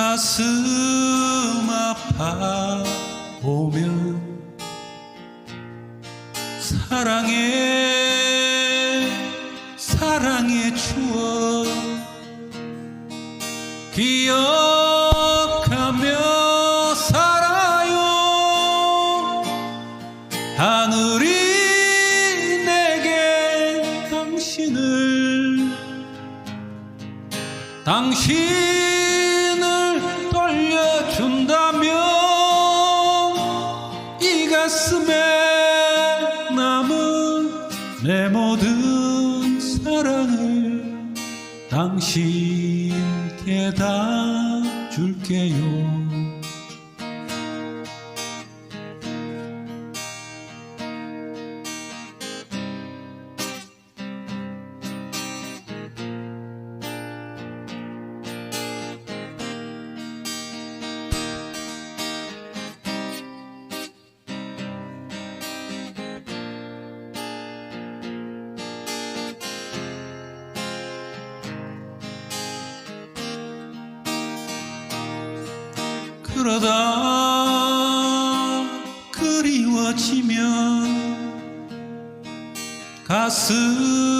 가슴 아파 오면 사랑해 사랑의 추억 기억하며 살아요. 하늘이 내게 당신을 돌려 준다면 이 가슴에 남은 내 모든 사랑을 당신께 다 줄게요 그러다. 그리워지면 가슴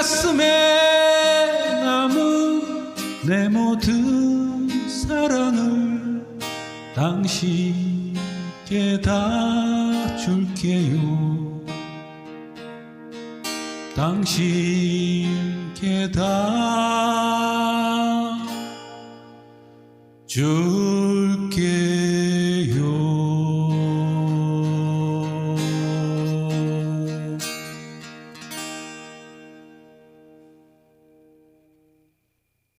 가슴에 남은 내 모든 사랑을 당신께 다 줄게요. 당신께 다 줄게요